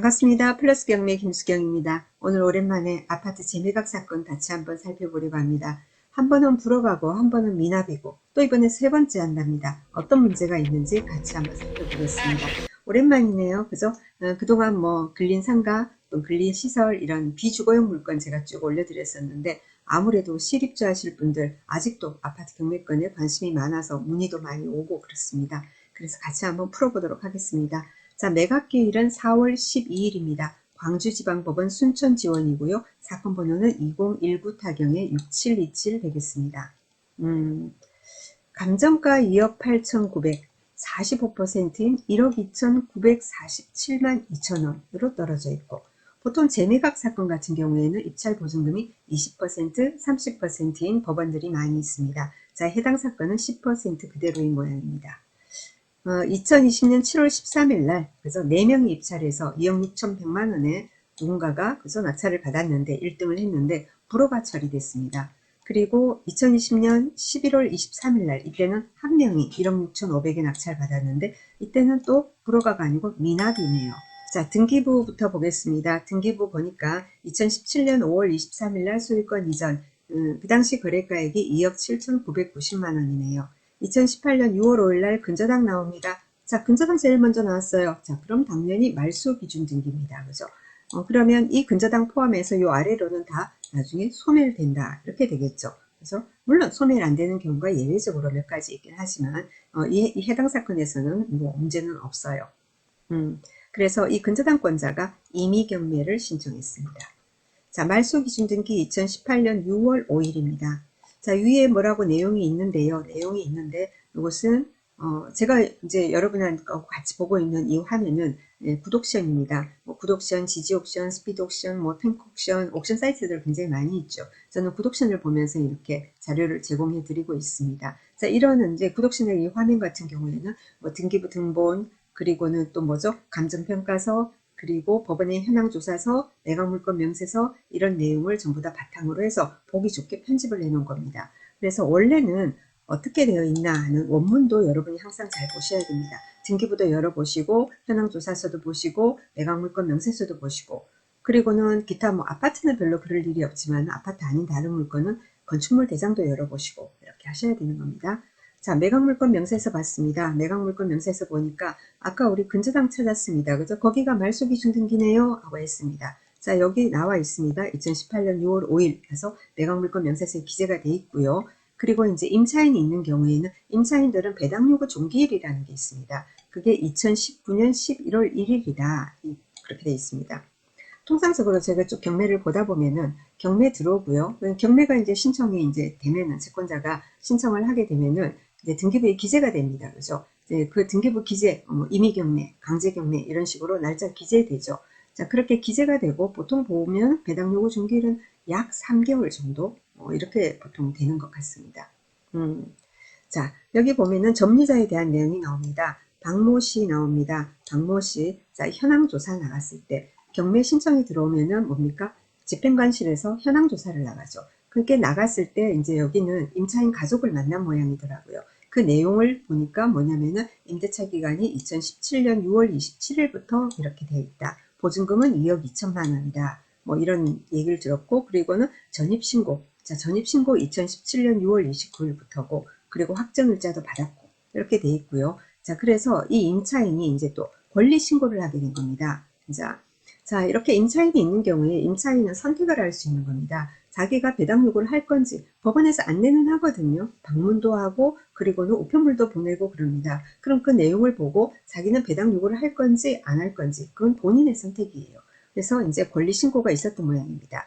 반갑습니다. 플러스 경매 김수경입니다. 오늘 오랜만에 아파트 재매각 사건 같이 한번 살펴보려고 합니다. 한 번은 불어가고 한 번은 미납이고 또 이번에 세 번째 한답니다. 어떤 문제가 있는지 같이 한번 살펴보겠습니다. 오랜만이네요. 그죠? 어, 그동안 뭐 근린 상가, 또 근린 시설 이런 비주거용 물건 제가 쭉 올려드렸었는데 아무래도 실입주 하실 분들 아직도 아파트 경매권에 관심이 많아서 문의도 많이 오고 그렇습니다. 그래서 같이 한번 풀어보도록 하겠습니다. 자, 매각기일은 4월 12일입니다. 광주지방법원 순천 지원이고요. 사건 번호는 2019 타경의 6727 되겠습니다. 음, 감정가 2억 8,900, 45%인 1억 2,947만 2천원으로 떨어져 있고 보통 재매각 사건 같은 경우에는 입찰 보증금이 20%, 30%인 법원들이 많이 있습니다. 자, 해당 사건은 10% 그대로인 모양입니다. 어, 2020년 7월 13일 날 그래서 4명이 입찰 해서 2억 6천100만 원에 누군가가 그래서 낙찰을 받았는데 1등을 했는데 불허가 처리됐습니다. 그리고 2020년 11월 23일 날 이때는 한 명이 1억 6천5백에 낙찰 받았는데 이때는 또 불허가가 아니고 미납이네요. 자 등기부부터 보겠습니다. 등기부 보니까 2017년 5월 23일 날 소유권 이전 음, 그 당시 거래가액이 2억 7,990만 원이네요. 2018년 6월 5일 날 근저당 나옵니다. 자, 근저당 제일 먼저 나왔어요. 자, 그럼 당연히 말소 기준 등기입니다. 그죠? 어, 그러면 이 근저당 포함해서 이 아래로는 다 나중에 소멸된다. 이렇게 되겠죠. 그래서 물론 소멸 안 되는 경우가 예외적으로 몇 가지 있긴 하지만 어, 이, 이, 해당 사건에서는 뭐 문제는 없어요. 음, 그래서 이 근저당권자가 임의 경매를 신청했습니다. 자, 말소 기준 등기 2018년 6월 5일입니다. 자, 위에 뭐라고 내용이 있는데요. 내용이 있는데 이것은 어, 제가 이제 여러분하고 같이 보고 있는 이 화면은 예, 구독션입니다. 뭐 구독션, 지지 옵션, 스피드 옵션, 뭐 탱크 옵션, 옵션 사이트들 굉장히 많이 있죠. 저는 구독션을 보면서 이렇게 자료를 제공해 드리고 있습니다. 자, 이런 이제 구독션의 이 화면 같은 경우에는 뭐 등기부 등본, 그리고는 또 뭐죠? 감정평가서, 그리고 법원의 현황조사서, 매각물건 명세서 이런 내용을 전부 다 바탕으로 해서 보기 좋게 편집을 해놓은 겁니다. 그래서 원래는 어떻게 되어 있나 하는 원문도 여러분이 항상 잘 보셔야 됩니다. 등기부도 열어보시고 현황조사서도 보시고 매각물건 명세서도 보시고 그리고는 기타 뭐 아파트는 별로 그럴 일이 없지만 아파트 아닌 다른 물건은 건축물 대장도 열어보시고 이렇게 하셔야 되는 겁니다. 자, 매각물건 명세서 봤습니다. 매각물건 명세서 보니까 아까 우리 근저당 찾았습니다. 그죠? 거기가 말소기준 등기네요. 하고 했습니다. 자, 여기 나와 있습니다. 2018년 6월 5일 해서 매각물건 명세서에 기재가 돼 있고요. 그리고 이제 임차인이 있는 경우에는 임차인들은 배당 요구 종기일이라는 게 있습니다. 그게 2019년 11월 1일이다. 그렇게 돼 있습니다. 통상적으로 제가 쭉 경매를 보다 보면은 경매 들어오고요. 경매가 이제 신청이 이제 되면은 채권자가 신청을 하게 되면은 이제 등기부에 기재가 됩니다. 그죠? 그 등기부 기재, 뭐 임의 경매, 강제 경매 이런 식으로 날짜 기재되죠. 자, 그렇게 기재가 되고 보통 보면 배당 요구 중기일은 약 3개월 정도 어, 이렇게 보통 되는 것 같습니다. 음, 자, 여기 보면은 점리자에 대한 내용이 나옵니다. 박모 씨 나옵니다. 박모 씨, 자, 현황 조사 나갔을 때 경매 신청이 들어오면은 뭡니까? 집행관실에서 현황 조사를 나가죠. 그렇게 나갔을 때 이제 여기는 임차인 가족을 만난 모양이더라고요. 그 내용을 보니까 뭐냐면은 임대차 기간이 2017년 6월 27일부터 이렇게 돼 있다. 보증금은 2억 2천만 원이다. 뭐 이런 얘기를 들었고 그리고는 전입신고 자 전입신고 2017년 6월 29일부터고 그리고 확정일자도 받았고 이렇게 돼 있고요. 자 그래서 이 임차인이 이제 또 권리신고를 하게 된 겁니다. 자, 자 이렇게 임차인이 있는 경우에 임차인은 선택을 할 수 있는 겁니다. 자기가 배당 요구를 할 건지 법원에서 안내는 하거든요. 방문도 하고 그리고는 우편물도 보내고 그럽니다. 그럼 그 내용을 보고 자기는 배당 요구를 할 건지 안 할 건지 그건 본인의 선택이에요. 그래서 이제 권리 신고가 있었던 모양입니다.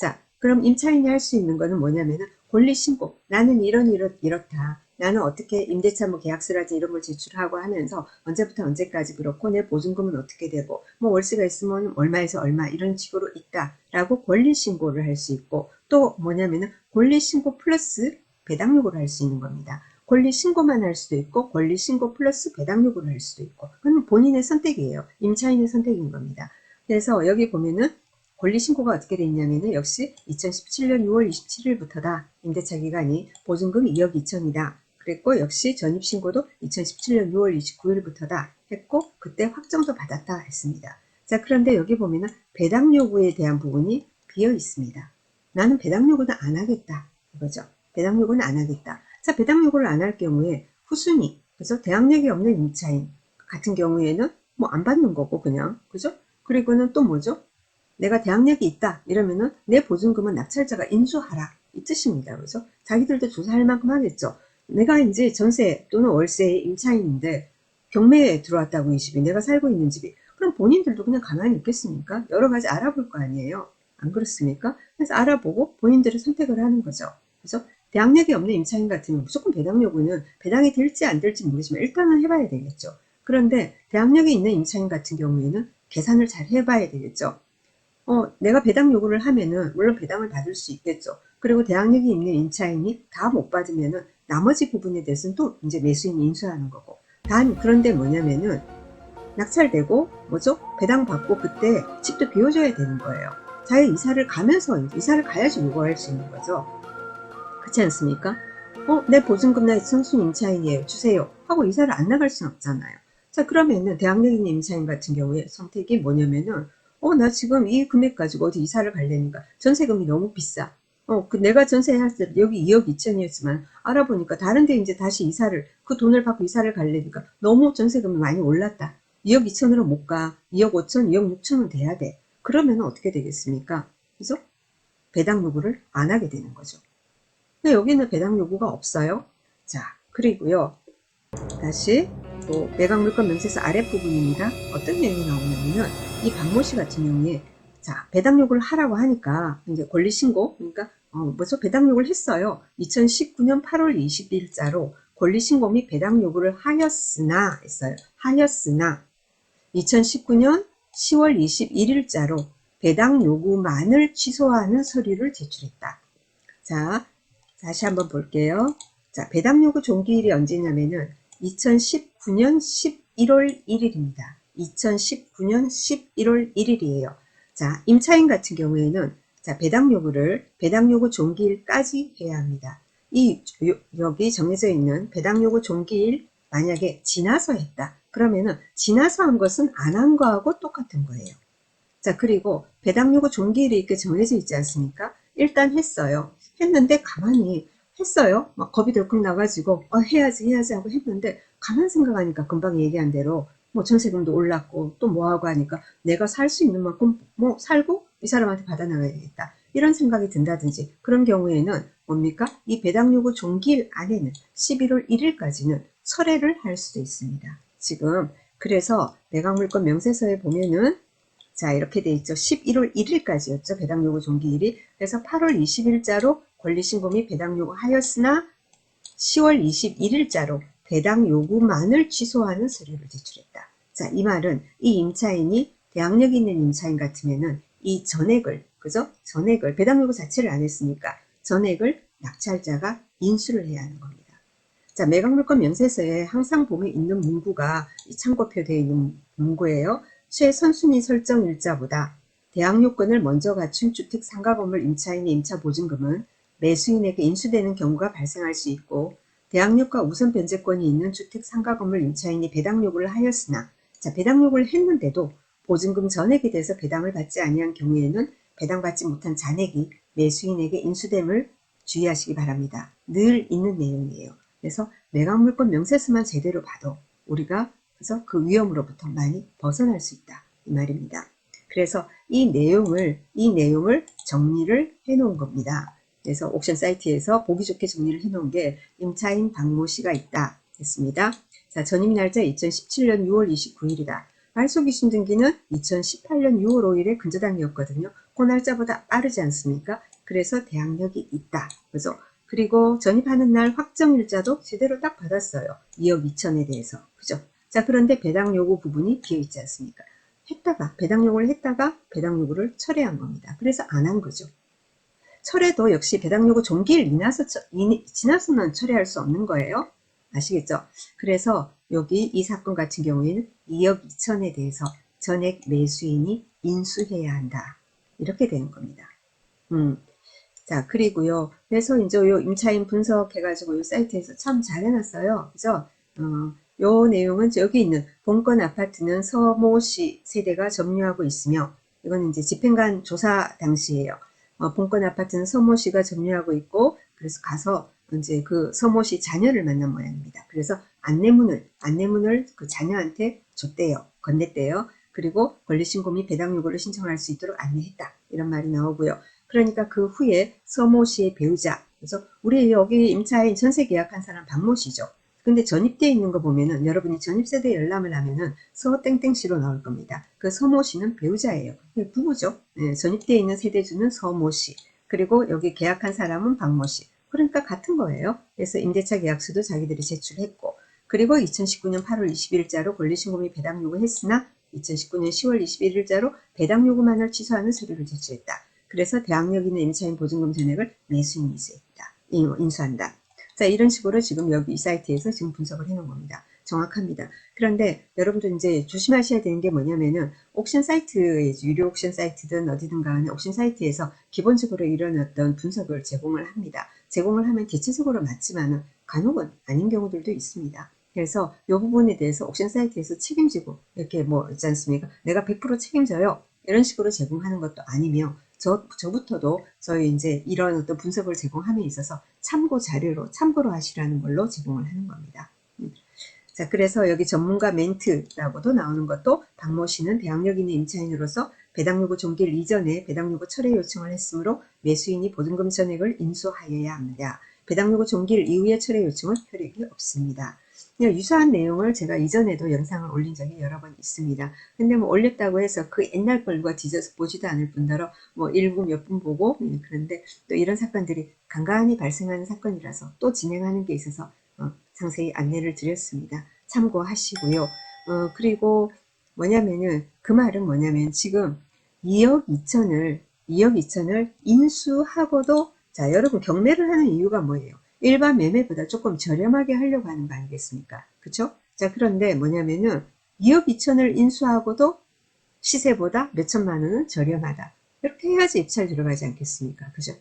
자, 그럼 임차인이 할 수 있는 거는 뭐냐면은 권리 신고. 나는 이런 이렇 이렇다. 나는 어떻게 임대차 뭐 계약서라든지 이런 걸 제출하고 하면서 언제부터 언제까지 그렇고 내 보증금은 어떻게 되고 뭐 월세가 있으면 얼마에서 얼마 이런 식으로 있다라고 권리 신고를 할 수 있고 또 뭐냐면은 권리 신고 플러스 배당 요구를 할 수 있는 겁니다. 권리 신고만 할 수도 있고 권리 신고 플러스 배당 요구를 할 수도 있고 그건 본인의 선택이에요. 임차인의 선택인 겁니다. 그래서 여기 보면은 권리 신고가 어떻게 돼 있냐면은 역시 2017년 6월 27일부터다. 임대차 기간이 보증금 2억 2천이다. 그랬고 역시 전입신고도 2017년 6월 29일부터다 했고 그때 확정도 받았다 했습니다. 자, 그런데 여기 보면은 배당 요구에 대한 부분이 비어 있습니다. 나는 배당 요구는 안 하겠다. 이거죠. 배당 요구는 안 하겠다. 자, 배당 요구를 안 할 경우에 후순위, 그죠? 대학력이 없는 임차인 같은 경우에는 뭐 안 받는 거고 그냥, 그죠? 그리고는 또 뭐죠? 내가 대학력이 있다 이러면은 내 보증금은 낙찰자가 인수하라 이 뜻입니다. 그죠? 자기들도 조사할 만큼 하겠죠. 내가 이제 전세 또는 월세 임차인인데 경매에 들어왔다고 이 집이 내가 살고 있는 집이 그럼 본인들도 그냥 가만히 있겠습니까? 여러 가지 알아볼 거 아니에요. 안 그렇습니까? 그래서 알아보고 본인들이 선택을 하는 거죠. 그래서 대항력이 없는 임차인 같으면 무조건 배당 요구는 배당이 될지 안 될지 모르지만 일단은 해봐야 되겠죠. 그런데 대항력이 있는 임차인 같은 경우에는 계산을 잘 해봐야 되겠죠. 어, 내가 배당 요구를 하면은 물론 배당을 받을 수 있겠죠. 그리고 대항력이 있는 임차인이 다 못 받으면은 나머지 부분에 대해서는 또 이제 매수인이 인수하는 거고. 단 그런데 뭐냐면은 낙찰되고 뭐죠? 배당 받고 그때 집도 비워줘야 되는 거예요. 자기 이사를 가면서 이사를 가야지 요구할 수 있는 거죠. 그렇지 않습니까? 어, 내 보증금 나 선순 임차인이에요. 주세요. 하고 이사를 안 나갈 순 없잖아요. 자, 그러면은 대학력 있는 임차인 같은 경우에 선택이 뭐냐면은 어, 나 지금 이 금액 가지고 어디 이사를 가려니까 전세금이 너무 비싸. 어, 그 내가 전세할 때 여기 2억 2천이었지만 알아보니까 다른 데 이제 다시 이사를 그 돈을 받고 이사를 가려니까 너무 전세금이 많이 올랐다. 2억 2천으로 못 가. 2억 5천, 2억 6천은 돼야 돼. 그러면 어떻게 되겠습니까? 그죠? 배당 요구를 안 하게 되는 거죠. 근데 여기는 배당 요구가 없어요. 자, 그리고요. 다시 또 매각 물건 명세서 아랫부분입니다. 어떤 내용이 나오냐면은 이 박모 씨 같은 경우에 자, 배당 요구를 하라고 하니까 이제 권리 신고 그러니까 어, 뭐죠? 배당 요구를 했어요. 2019년 8월 20일자로 권리 신고 및 배당 요구를 하였으나 했어요. 하였으나 2019년 10월 21일자로 배당 요구만을 취소하는 서류를 제출했다. 자, 다시 한번 볼게요. 자, 배당 요구 종기일이 언제냐면은 2019년 11월 1일입니다. 2019년 11월 1일이에요. 자, 임차인 같은 경우에는 자, 배당 요구를 배당 요구 종기일까지 해야 합니다. 이 요- 여기 정해져 있는 배당 요구 종기일 만약에 지나서 했다. 그러면은 지나서 한 것은 안 한 거하고 똑같은 거예요. 자, 그리고 배당 요구 종기일이 이렇게 정해져 있지 않습니까? 일단 했어요. 했는데 가만히 했어요. 막 겁이 덜컥 나가지고 어, 해야지 해야지 하고 했는데 가만 생각하니까 금방 얘기한 대로 뭐 전세금도 올랐고 또 뭐하고 하니까 내가 살 수 있는 만큼 뭐 살고 이 사람한테 받아나가야 되겠다. 이런 생각이 든다든지 그런 경우에는 뭡니까? 이 배당 요구 종기일 안에는 11월 1일까지는 철회를 할 수도 있습니다. 지금 그래서 매각물건 명세서에 보면은 자 이렇게 돼 있죠. 11월 1일까지였죠. 배당 요구 종기일이. 그래서 8월 20일자로 권리신고 및 배당 요구하였으나 10월 21일자로 배당 요구만을 취소하는 서류를 제출했다. 자, 이 말은 이 임차인이 대항력 있는 임차인 같으면은 이 전액을, 그죠? 전액을, 배당 요구 자체를 안 했으니까 전액을 낙찰자가 인수를 해야 하는 겁니다. 자, 매각물건 명세서에 항상 보면 있는 문구가 이 참고표 되어 있는 문구예요. 최선순위 설정 일자보다 대항 요건을 먼저 갖춘 주택 상가 건물 임차인의 임차 보증금은 매수인에게 인수되는 경우가 발생할 수 있고 대항력과 우선 변제권이 있는 주택 상가 건물 임차인이 배당 요구를 하였으나 자 배당 요구를 했는데도 보증금 전액에 대해서 배당을 받지 아니한 경우에는 배당받지 못한 잔액이 매수인에게 인수됨을 주의하시기 바랍니다. 늘 있는 내용이에요. 그래서 매각물건 명세서만 제대로 봐도 우리가 그래서 그 위험으로부터 많이 벗어날 수 있다 이 말입니다. 그래서 이 내용을 이 내용을 정리를 해 놓은 겁니다. 그래서 옥션 사이트에서 보기 좋게 정리를 해 놓은 게 임차인 박모 씨가 있다 했습니다. 자, 전입 날짜 2017년 6월 29일이다. 말소 기준 등기는 2018년 6월 5일에 근저당이었거든요. 그 날짜보다 빠르지 않습니까? 그래서 대항력이 있다. 그죠? 그리고 전입하는 날 확정 일자도 제대로 딱 받았어요. 2억 2천에 대해서. 그죠? 자, 그런데 배당 요구 부분이 비어 있지 않습니까? 했다가 배당 요구를 했다가 배당 요구를 철회한 겁니다. 그래서 안 한 거죠. 철회도 역시 배당 요구 종기일 지나서 처- 이- 지나서는 철회할 수 없는 거예요. 아시겠죠? 그래서 여기 이 사건 같은 경우에는 2억 2천에 대해서 전액 매수인이 인수해야 한다. 이렇게 되는 겁니다. 음. 자, 그리고요. 그래서 이제 요 임차인 분석해가지고 요 사이트에서 참 잘 해놨어요. 그죠? 어, 요 내용은 여기 있는 본건 아파트는 서모 씨 세대가 점유하고 있으며 이거는 이제 집행관 조사 당시에요. 어, 본건 아파트는 서모 씨가 점유하고 있고 그래서 가서 이제 그 서모 씨 자녀를 만난 모양입니다. 그래서 안내문을 안내문을 그 자녀한테 줬대요. 건넸대요. 그리고 권리신고 및 배당 요구를 신청할 수 있도록 안내했다. 이런 말이 나오고요. 그러니까 그 후에 서모 씨의 배우자 그래서 우리 여기 임차인 전세 계약한 사람 박모 씨죠. 근데 전입되어 있는 거 보면은 여러분이 전입세대 열람을 하면은 서땡땡씨로 나올 겁니다. 그 서모 씨는 배우자예요. 네, 부부죠. 네, 전입되어 있는 세대주는 서모 씨. 그리고 여기 계약한 사람은 박모 씨. 그러니까 같은 거예요. 그래서 임대차 계약서도 자기들이 제출했고 그리고 2019년 8월 20일자로 권리신고 및 배당 요구했으나 2019년 10월 21일자로 배당 요구만을 취소하는 서류를 제출했다. 그래서 대항력 있는 임차인 보증금 전액을 매수인 인수했다. 인수한다. 자, 이런 식으로 지금 여기 이 사이트에서 지금 분석을 해 놓은 겁니다. 정확합니다. 그런데 여러분들 이제 조심하셔야 되는 게 뭐냐면은 옥션 사이트, 유료 옥션 사이트든 어디든 간에 옥션 사이트에서 기본적으로 이런 어떤 분석을 제공을 합니다. 제공을 하면 대체적으로 맞지만은 간혹은 아닌 경우들도 있습니다. 그래서 이 부분에 대해서 옥션 사이트에서 책임지고 이렇게 뭐 있지 않습니까? 내가 100% 책임져요. 이런 식으로 제공하는 것도 아니며 저, 저부터도 저희 이제 이런 어떤 분석을 제공함에 있어서 참고 자료로 참고로 하시라는 걸로 제공을 하는 겁니다. 음. 자, 그래서 여기 전문가 멘트라고도 나오는 것도 박모 씨는 대항력 있는 임차인으로서 배당 요구 종기일 이전에 배당 요구 철회 요청을 했으므로 매수인이 보증금 전액을 인수하여야 합니다. 배당 요구 종기일 이후에 철회 요청은 효력이 없습니다. 유사한 내용을 제가 이전에도 영상을 올린 적이 여러 번 있습니다. 근데 뭐 올렸다고 해서 그 옛날 걸과 뒤져서 보지도 않을 뿐더러 뭐 일부 몇 분 보고 음, 그런데 또 이런 사건들이 간간히 발생하는 사건이라서 또 진행하는 게 있어서 어, 상세히 안내를 드렸습니다. 참고하시고요. 어, 그리고 뭐냐면은 그 말은 뭐냐면 지금 2억 2천을 2억 2천을 인수하고도 자 여러분 경매를 하는 이유가 뭐예요? 일반 매매보다 조금 저렴하게 하려고 하는 거 아니겠습니까? 그쵸? 자, 그런데 뭐냐면은 2억 2천을 인수하고도 시세보다 몇천만 원은 저렴하다. 이렇게 해야지 입찰 들어가지 않겠습니까? 그죠?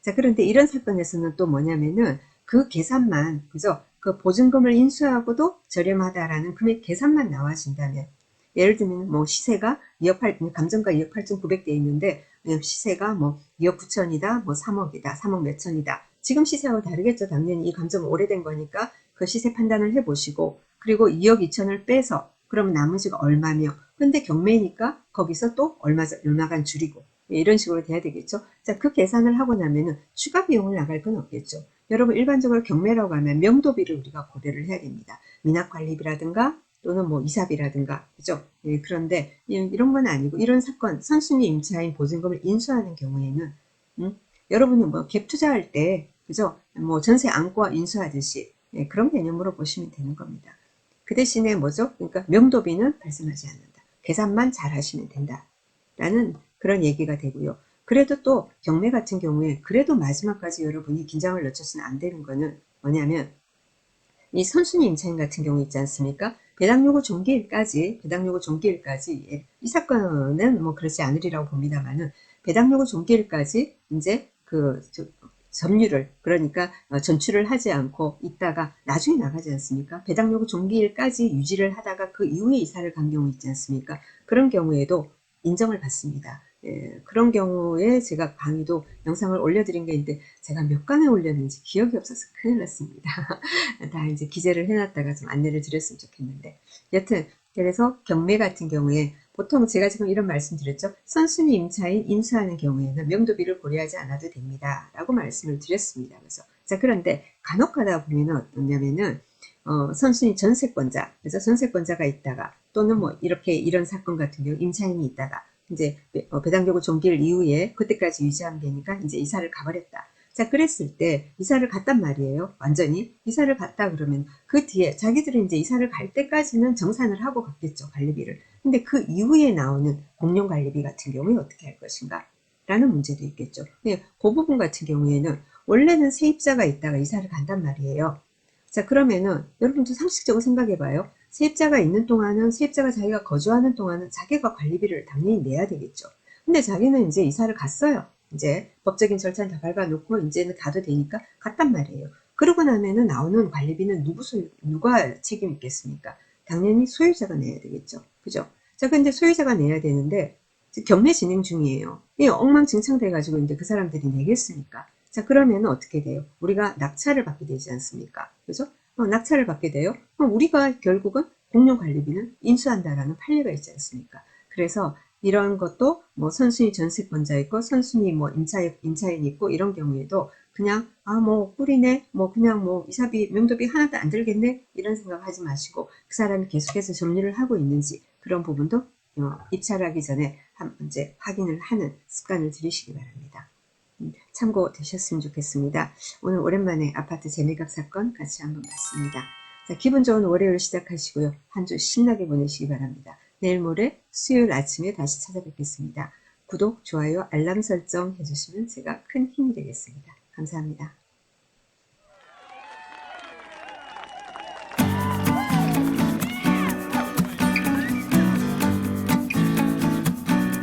자, 그런데 이런 사건에서는 또 뭐냐면은 그 계산만, 그죠? 그 보증금을 인수하고도 저렴하다라는 금액 계산만 나와진다면 예를 들면 뭐 시세가 2억 8, 감정가 2억 8,900대 있는데 시세가 뭐 2억 9천이다, 뭐 3억이다, 3억 몇천이다. 지금 시세하고 다르겠죠. 당연히 이 감정은 오래된 거니까 그 시세 판단을 해보시고 그리고 2억 2천을 빼서 그러면 나머지가 얼마며 근데 경매니까 거기서 또 얼마, 얼마간 줄이고 이런 식으로 돼야 되겠죠. 자, 그 계산을 하고 나면은 추가 비용을 나갈 건 없겠죠. 여러분 일반적으로 경매라고 하면 명도비를 우리가 고려를 해야 됩니다. 미납관리비라든가 또는 뭐 이사비라든가 그죠? 예, 그런데 이런 건 아니고 이런 사건 선순위 임차인 보증금을 인수하는 경우에는 음, 여러분이 뭐 갭 투자할 때 그죠? 뭐 전세 안과 인수하듯이 예, 그런 개념으로 보시면 되는 겁니다. 그 대신에 뭐죠? 그러니까 명도비는 발생하지 않는다. 계산만 잘 하시면 된다. 라는 그런 얘기가 되고요. 그래도 또 경매 같은 경우에 그래도 마지막까지 여러분이 긴장을 늦춰서는 안 되는 거는 뭐냐면 이 선순위 임차인 같은 경우 있지 않습니까? 배당 요구 종기일까지 배당 요구 종기일까지 예, 이 사건은 뭐 그렇지 않으리라고 봅니다만은 배당 요구 종기일까지 이제 그 점유를 그러니까 어, 전출을 하지 않고 있다가 나중에 나가지 않습니까? 배당 요구 종기일까지 유지를 하다가 그 이후에 이사를 간 경우 있지 않습니까? 그런 경우에도 인정을 받습니다. 예, 그런 경우에 제가 강의도 영상을 올려드린 게 있는데 제가 몇 간에 올렸는지 기억이 없어서 큰일 났습니다. 다 이제 기재를 해놨다가 좀 안내를 드렸으면 좋겠는데 여튼 그래서 경매 같은 경우에 보통 제가 지금 이런 말씀 드렸죠. 선순위 임차인 인수하는 경우에는 명도비를 고려하지 않아도 됩니다. 라고 말씀을 드렸습니다. 그래서 자 그런데 간혹 가다 보면 어떠냐면은 어, 선순위 전세권자, 그래서 전세권자가 있다가 또는 뭐 이렇게 이런 사건 같은 경우 임차인이 있다가 이제 어, 배당되고 종기일 이후에 그때까지 유지하면 되니까 이제 이사를 가버렸다. 자, 그랬을 때 이사를 갔단 말이에요. 완전히 이사를 갔다 그러면 그 뒤에 자기들은 이제 이사를 갈 때까지는 정산을 하고 갔겠죠. 관리비를. 근데 그 이후에 나오는 공용 관리비 같은 경우에 어떻게 할 것인가? 라는 문제도 있겠죠. 네, 그 부분 같은 경우에는 원래는 세입자가 있다가 이사를 간단 말이에요. 자, 그러면은 여러분도 상식적으로 생각해 봐요. 세입자가 있는 동안은 세입자가 자기가 거주하는 동안은 자기가 관리비를 당연히 내야 되겠죠. 근데 자기는 이제 이사를 갔어요. 이제 법적인 절차는 다 밟아놓고 이제는 가도 되니까 갔단 말이에요. 그러고 나면은 나오는 관리비는 누구 소, 누가 책임 있겠습니까? 당연히 소유자가 내야 되겠죠. 그죠? 자, 근데 소유자가 내야 되는데, 경매 진행 중이에요. 이 엉망진창 돼가지고 이제 그 사람들이 내겠습니까? 자, 그러면 어떻게 돼요? 우리가 낙찰을 받게 되지 않습니까? 그죠? 어, 낙찰을 받게 돼요. 그럼 우리가 결국은 공용 관리비는 인수한다라는 판례가 있지 않습니까? 그래서 이런 것도 뭐 선순위 전세권자 있고 선순위 뭐 임차, 임차인 있고 이런 경우에도 그냥 아 뭐 꿀이네 뭐 그냥 뭐 이사비 명도비 하나도 안 들겠네 이런 생각하지 마시고 그 사람이 계속해서 점유를 하고 있는지 그런 부분도 어, 입찰하기 전에 한 번째 확인을 하는 습관을 들이시기 바랍니다. 음, 참고 되셨으면 좋겠습니다. 오늘 오랜만에 아파트 재매각 사건 같이 한번 봤습니다. 자, 기분 좋은 월요일 시작하시고요. 한 주 신나게 보내시기 바랍니다. 내일 모레 수요일 아침에 다시 찾아뵙겠습니다. 구독, 좋아요, 알람 설정 해주시면 제가 큰 힘이 되겠습니다. 감사합니다.